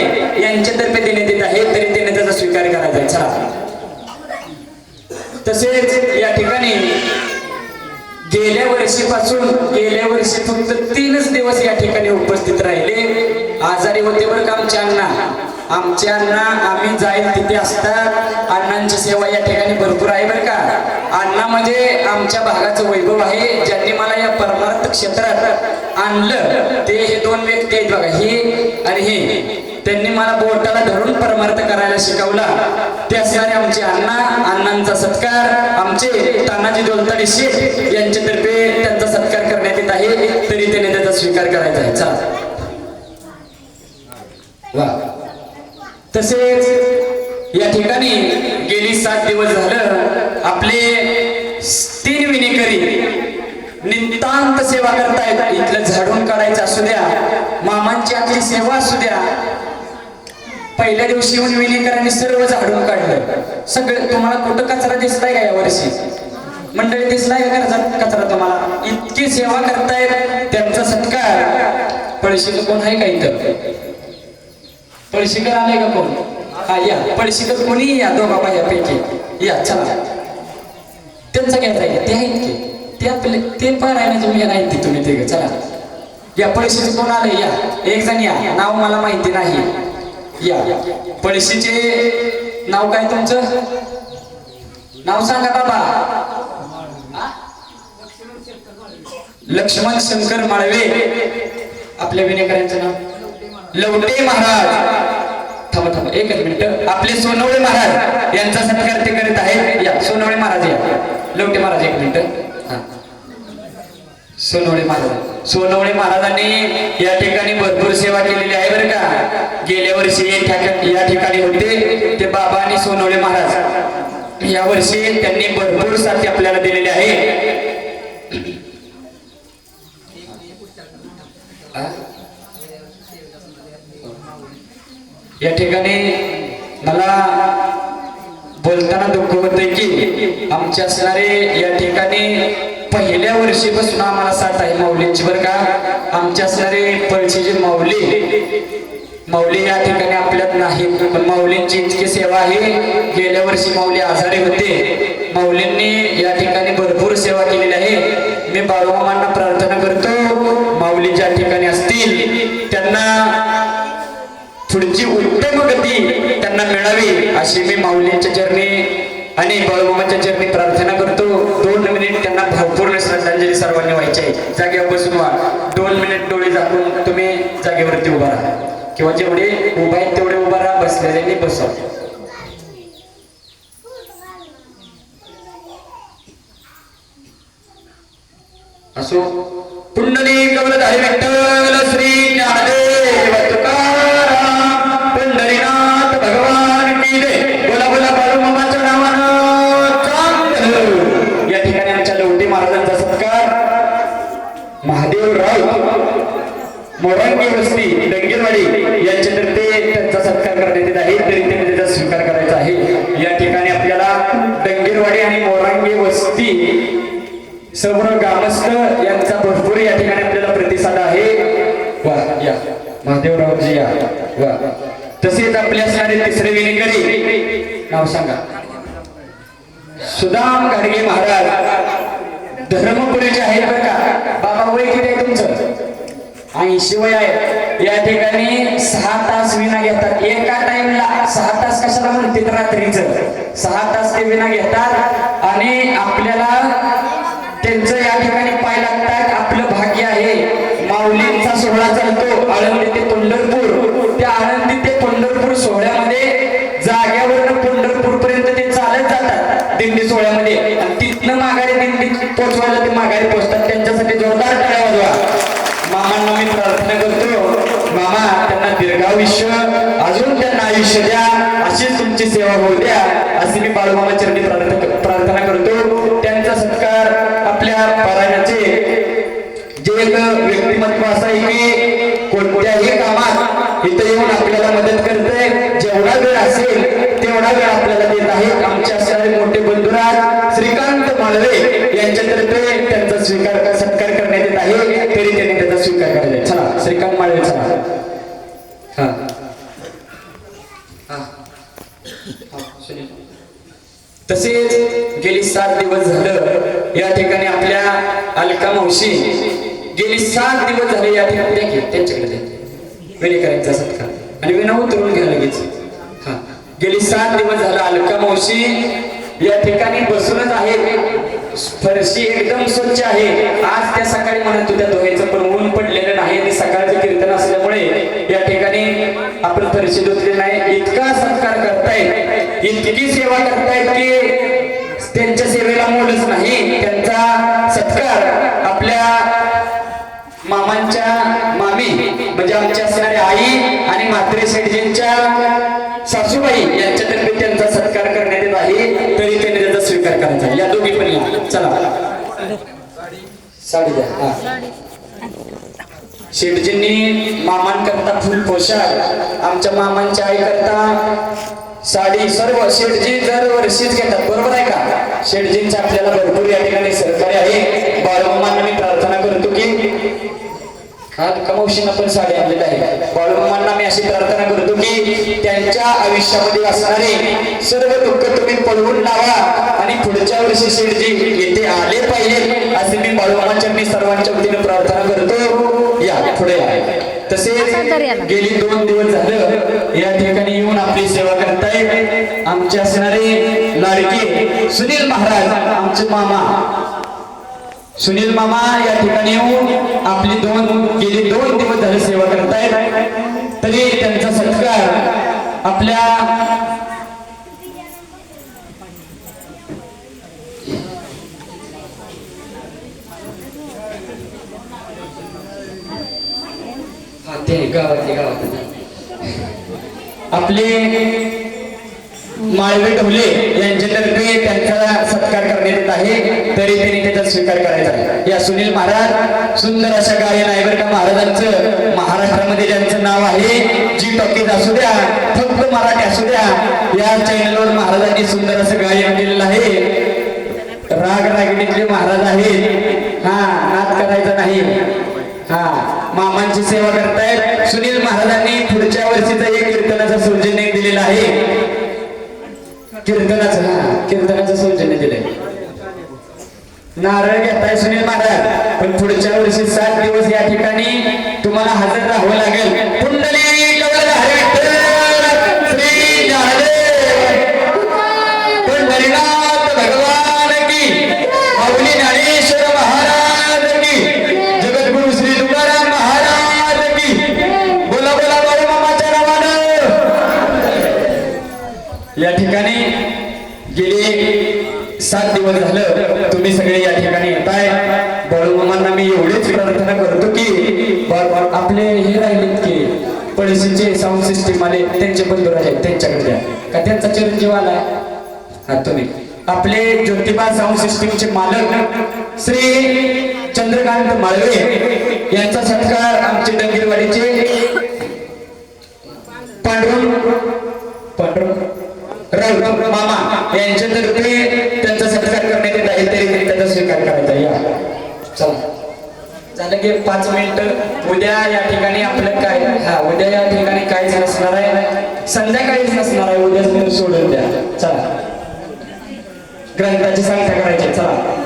माळवे यांच्यातर्फे देण्यात येत आहे. तरी त्याने त्याचा स्वीकार करायचा आहे. चला. तसेच या ठिकाणी गेल्या वर्षीपासून गेल्या वर्षी फक्त तीनच दिवस या ठिकाणी उपस्थित राहिले. आजारी होते बरं का आमच्या अण्णा? आमचे अण्णा आम्ही जाईल तिथे असतात. अण्णांची सेवा या ठिकाणी भरपूर आहे बरं का. अण्णा म्हणजे आमच्या भागाचं वैभव आहे. ज्यांनी मला या परमार्थ क्षेत्रात आणलं ते हे दोन व्यक्ती आहेत बघा. हे आणि हे. त्यांनी मला बोटाला धरून परमार्थ करायला शिकवला. ते असणारे आमचे अण्णा अण्णांचा सत्कार आमचे तानाजी दोलताडे शेठ यांच्यातर्फे त्यांचा सत्कार करण्यात येत आहे. तरी त्याने त्याचा स्वीकार करायचा आहे. चला. वा. तसेच या ठिकाणी गेली सात दिवस झालं आपले तीन विनेकरी नितांत सेवा करतायत. इथलं झाडून काढायचं असू द्या मामांची आपली सेवा असू द्या. पहिल्या दिवशी येऊन विनेकरांनी सर्व झाडून काढलं. सगळं तुम्हाला कुठं कचरा दिसलाय का यावर्षी? मंडळी दिसलाय का कचरा तुम्हाला? इतकी सेवा करतायत त्यांचा सत्कार. पळशील कोण आहे का इथं? पळशीकर आले का कोण? हा या. पळशीकर कोणी या दोघा बाह्यापैकी या चला. त्यांचं घ्यायचं आहे. ते आहेत की. ते आपले ते पारायणाचे मी आहेत ते तुम्ही ते चला. या पळशीचे कोण आले? या. एक जण या. नाव मला माहिती नाही. या. पळशीचे नाव काय तुमचं? नाव सांगा बाबा. लक्ष्मण शंकर माळवे. आपल्या विनेकरांचं नाव? लवटे महाराज. थांबा थांबा. एकच मिनिट. आपले सोनवळे महाराज यांचा सत्कार ते करीत आहेत. या सोनवळे महाराज या. लवटे महाराज एक मिनिट. हा. सोनवळे महाराज. सोनवळे महाराजांनी या ठिकाणी भरपूर सेवा केलेली आहे बरं का. गेल्या वर्षी या या ठिकाणी होते. ते बाबा आणि सोनवळे महाराज. या वर्षी त्यांनी भरपूर साथी आपल्याला दिलेली आहे. या ठिकाणी मला बोलताना दुःख होतंय की आमचे असणारे या ठिकाणी पहिल्या वर्षीपासून आम्हाला साथ आहे माऊलींची बरं का? आमचे असणारे पळशीचे माऊली. माऊली या ठिकाणी आपल्यात नाही पण माऊलींची इतकी सेवा आहे. गेल्या वर्षी माऊली आजारी होते. माऊलींनी या ठिकाणी भरपूर सेवा केलेली आहे. मी बाळूमामांना प्रार्थना करतो माऊली ज्या ठिकाणी असतील त्यांना पुढची उत्तम गती त्यांना मिळावी अशी मी माऊलींच्या चरणी आणि बाळूमामाच्या चरणी प्रार्थना करतो. दोन मिनिट त्यांना भावपूर्ण श्रद्धांजली सर्वांनी व्हायची आहे. जागेवर बसून व्हा. दोन मिनिट डोळे झाकून तुम्ही जागेवरती उभा राहा. किंवा जेवढे उभा आहेत तेवढे उभा राहा बसलेले बसा. असो. पुंडली कवलधारी विठ्ठल श्री ज्ञानदेव तुकाराम पंढरीनाथ भगवान की जय बोला बोला बाळू मामाच्या नावानं चांगलं या ठिकाणी आमच्या लवटी महाराजांचा सत्कार महादेव राऊत मोरांगी वस्ती डंगेरवाडी यांच्यातर्फे त्यांचा सत्कार करण्यात येत आहे. तरी त्यांनी त्याचा स्वीकार करायचा आहे. या ठिकाणी आपल्याला डंगेरवाडी आणि मोरांगी वस्ती सर्व ग्रामस्थ यांचा भरपूर या ठिकाणी आपल्याला प्रतिसाद आहे. वा या. महादेवरावजी या. वा. तसेच आपले असणारे तिसरे विनेकरी नाव सांगा. सुदाम घाडगे महाराज. धर्मपुरीचे आहेत बरं का बाबा वय किती आहे तुमचं आणि शिवाय या ठिकाणी सहा तास विना घेतात. एका टाइमला सहा तास कशाला म्हणतात रात्रीचं? सहा तास ते विना घेतात आणि आपल्याला त्यांचं या ठिकाणी पाय लागतात. आपलं भाग्य आहे. माऊलींचा सोहळा चालतो. आळंदी करतो मामा त्यांना दीर्घायुष्य अजून त्यांना आयुष्य द्या. अशीच तुमची सेवा होऊ द्या. अशी मी बाळूमामा चरणी प्रार्थना करतो. त्यांचा सत्कार आपल्या पारायणाचे जे एक व्यक्तिमत्व असं आहे की कोणत्याही कामात इथं येऊन आपल्याला मदत करते जेवढा वेळ असेल तेवढा वेळ आपल्याला देत आहे. आमच्या असणारे मोठे बंधुराज श्रीकांत माळवे यांच्यातर्फे त्यांचा स्वीकार सत्कार करण्यात येत आहे. तरी त्यांनी त्याचा स्वीकार करायचा आहे. चला श्रीकांत माळवे चला हा सुनील तसेच गेली सात दिवस झालं या ठिकाणी आपल्या अलका मावशी गेली सात दिवस झाले या ठिकाणी. द्या की त्यांच्याकडे द्या. विनेकरांचा सत्कार. आणि विना उतरून घ्या लगेच. हा. गेली सात दिवस झालं अलका मावशी या ठिकाणी बसूनच आहे. फरशी एकदम स्वच्छ आहे. आज त्या सकाळी म्हणत होत्या धुवायचं पण ऊन पडलेलं नाही आणि सकाळचं कीर्तन असल्यामुळे या ठिकाणी आपण फरशी धुतली नाही. इतका सत्कार करतायत. इतकी सेवा करतायत. चला. साडी द्या हा. शेटजींनी मामांकरता फुल पोशाख आमच्या मामांच्या आई करता साडी सर्व शेटजी दरवर्षीच घेतात बरोबर आहे का? शेटजींचा आपल्याला भरपूर या ठिकाणी सहकार्य आहे बाळमामांना मी प्रार्थना करतो की हा कमौशींना पण साडी आणलेली आहे. बाळूमामांना मी अशी प्रार्थना करतो की त्यांच्या आयुष्यामध्ये असणारे सर्व दुःख तुम्ही पळवून लावा आणि पुढच्या वर्षी शेठजी येथे आले पाहिजे असे मी बाळूमामाच्या मी सर्वांच्या वतीने प्रार्थना करतो. या पुढे. तसेच गेली दोन दिवस झालं. या ठिकाणी येऊन आपली सेवा करताय. आमचे असणारे लाडके सुनील महाराज आमचे मामा सुनील मामा या ठिकाणी येऊन आपली दोन गेली दोन दिवस झाले सेवा करतायत. तरी त्यांचा सत्कार आपल्या आपले माळवे ढोले यांच्यातर्फे त्यांचा सत्कार करण्यात येत आहे. तरी त्यांनी त्याचा स्वीकार करायचा आहे. या सुनील महाराज सुंदर अशा गायन आहे बरं का महाराजांचं? महाराष्ट्रामध्ये ज्यांचं नाव आहे जी टॉकीज असू द्या फक्त मराठी असू द्या या चॅनलवर महाराजांनी सुंदर असं गायन केलेलं आहे. राग रागिणीतले महाराज आहेत. हा नाद करायचा नाही. हा मामांची सेवा करतायत. सुनील महाराजांनी पुढच्या वर्षीचा एक कीर्तनाचा सौजन्य दिलेला आहे. कीर्तनाचं हा कीर्तनाचं सौजन्य दिलंय नारळ घेताय सुनील महाराज पण पुढच्या वर्षी सात दिवस या ठिकाणी तुम्हाला हजर राहावं लागेल. कुंडली सात दिवस झालं तुम्ही सगळे या ठिकाणी येताय. बाळू मामांना मी एवढीच प्रार्थना करतो की आपले हे राहिलेत की पळशीचे साऊंड सिस्टीम आले त्यांचे बंधू आहेत त्यांच्याकडे द्या. का त्यांचा चिरंजीव आलाय? हा तुम्ही. आपले ज्योतिबा साऊंड सिस्टीमचे मालक श्री चंद्रकांत माळवे यांचा सत्कार आमचे डंगीरवाडीचे पांडुरंग राव मामा यांच्यातर्फे त्यांचा सत्कार करण्यात येत आहे तरी त्यांचा स्वीकार करायचा या. चला. झालं की पाच मिनिट. उद्या या ठिकाणी आपलं काय? हा उद्या या ठिकाणी काहीच नसणार आहे? संध्याकाळीच नसणार आहे. उद्या सोडून द्या. चला. ग्रंथाची सांगता करायची चला.